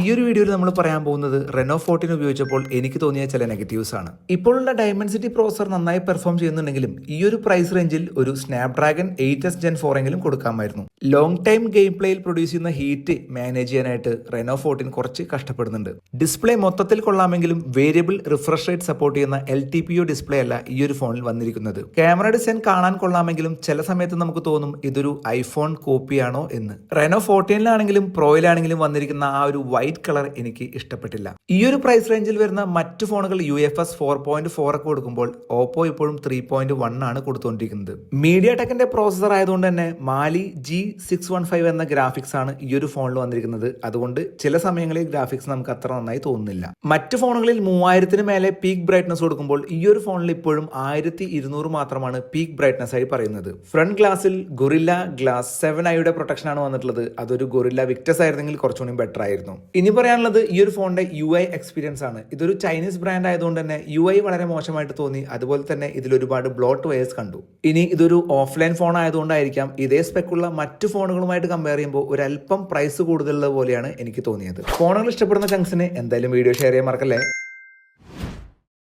ഈ ഒരു വീഡിയോയിൽ നമ്മൾ പറയാൻ പോകുന്നത് റെനോ ഫോർട്ടീൻ ഉപയോഗിച്ചപ്പോൾ എനിക്ക് തോന്നിയ ചില നെഗറ്റീവ്സ് ആണ്. ഇപ്പോഴുള്ള ഡയമൻസിറ്റി പ്രോസർ നന്നായി പെർഫോം ചെയ്യുന്നുണ്ടെങ്കിലും ഈ ഒരു പ്രൈസ് റേഞ്ചിൽ ഒരു Snapdragon eight S Gen four എങ്കിലും കൊടുക്കാമായിരുന്നു. ലോങ് ടൈം ഗെയിം പ്ലേയിൽ പ്രൊഡ്യൂസ് ചെയ്യുന്ന ഹീറ്റ് മാനേജ് ചെയ്യാനായിട്ട് റെനോ ഫോർട്ടീൻ കുറച്ച് കഷ്ടപ്പെടുന്നുണ്ട്. ഡിസ്പ്ലേ മൊത്തത്തിൽ കൊള്ളാമെങ്കിലും വേരിയബിൾ റിഫ്രഷ് റേറ്റ് സപ്പോർട്ട് ചെയ്യുന്ന L T P O display അല്ല ഈ ഒരു ഫോണിൽ വന്നിരിക്കുന്നത്. ക്യാമറ ഡിസൈൻ കാണാൻ കൊള്ളാമെങ്കിലും ചില സമയത്ത് നമുക്ക് തോന്നും ഇതൊരു ഐഫോൺ കോപ്പിയാണോ എന്ന്. റെനോ ഫോർട്ടീനിലാണെങ്കിലും പ്രോയിലാണെങ്കിലും വന്നിരിക്കുന്ന ആ ഒരു വൈറ്റ് കളർ എനിക്ക് ഇഷ്ടപ്പെട്ടില്ല. ഈ ഒരു പ്രൈസ് റേഞ്ചിൽ വരുന്ന മറ്റു ഫോണുകൾ U F S four point four ഒക്കെ കൊടുക്കുമ്പോൾ ഓപ്പോ ഇപ്പോഴും ത്രീ പോയിന്റ് വൺ ആണ് കൊടുത്തുകൊണ്ടിരിക്കുന്നത് മീഡിയ ടെക്കിന്റെ പ്രോസസർ ആയതുകൊണ്ട് തന്നെ Mali G six one five എന്ന ഗ്രാഫിക്സ് ആണ് ഈ ഒരു ഫോണിൽ വന്നിരിക്കുന്നത്. അതുകൊണ്ട് ചില സമയങ്ങളിൽ ഗ്രാഫിക്സ് നമുക്ക് അത്ര നന്നായി തോന്നുന്നില്ല. മറ്റ് ഫോണുകളിൽ മൂവായിരത്തിന് മേലെ പീക്ക് ബ്രൈറ്റ്നസ് കൊടുക്കുമ്പോൾ ഈ ഒരു ഫോണിൽ ഇപ്പോഴും ആയിരത്തി ഇരുന്നൂറ് മാത്രമാണ് പീക്ക് ബ്രൈറ്റ്നസ് ആയി പറയുന്നത്. ഫ്രണ്ട് ഗ്ലാസ്സിൽ ഗൊറില്ല ഗ്ലാസ് സെവൻ ഐയുടെ പ്രൊട്ടക്ഷൻ ആണ് വന്നിട്ടുള്ളത്. അതൊരു ഗൊറില്ല വിക്ടസ് ആയിരുന്നെങ്കിൽ കുറച്ചുകൂടി ബെറ്റർ ആയിരുന്നു. ഇനി പറയാനുള്ളത് ഈ ഒരു ഫോണിന്റെ യു ഐ എക്സ്പീരിയൻസ് ആണ്. ഇതൊരു ചൈനീസ് ബ്രാൻഡ് ആയതുകൊണ്ട് തന്നെ യു ഐ വളരെ മോശമായിട്ട് തോന്നി. അതുപോലെ തന്നെ ഇതിൽ ഒരുപാട് ബ്ലോട്ട് വയേഴ്സ് കണ്ടു. ഇനി ഇതൊരു ഓഫ്ലൈൻ ഫോൺ ആയതുകൊണ്ടായിരിക്കാം ഇതേ സ്പെക്കുള്ള മറ്റു ഫോണുകളുമായിട്ട് കമ്പയർ ചെയ്യുമ്പോൾ ഒരു അല്പം പ്രൈസ് കൂടുതലുള്ള പോലെയാണ് എനിക്ക് തോന്നിയത്. ഫോണുകൾ ഇഷ്ടപ്പെടുന്ന ചങ്സിന് എന്തായാലും വീഡിയോ ഷെയർ ചെയ്യാൻ മറക്കല്ലേ?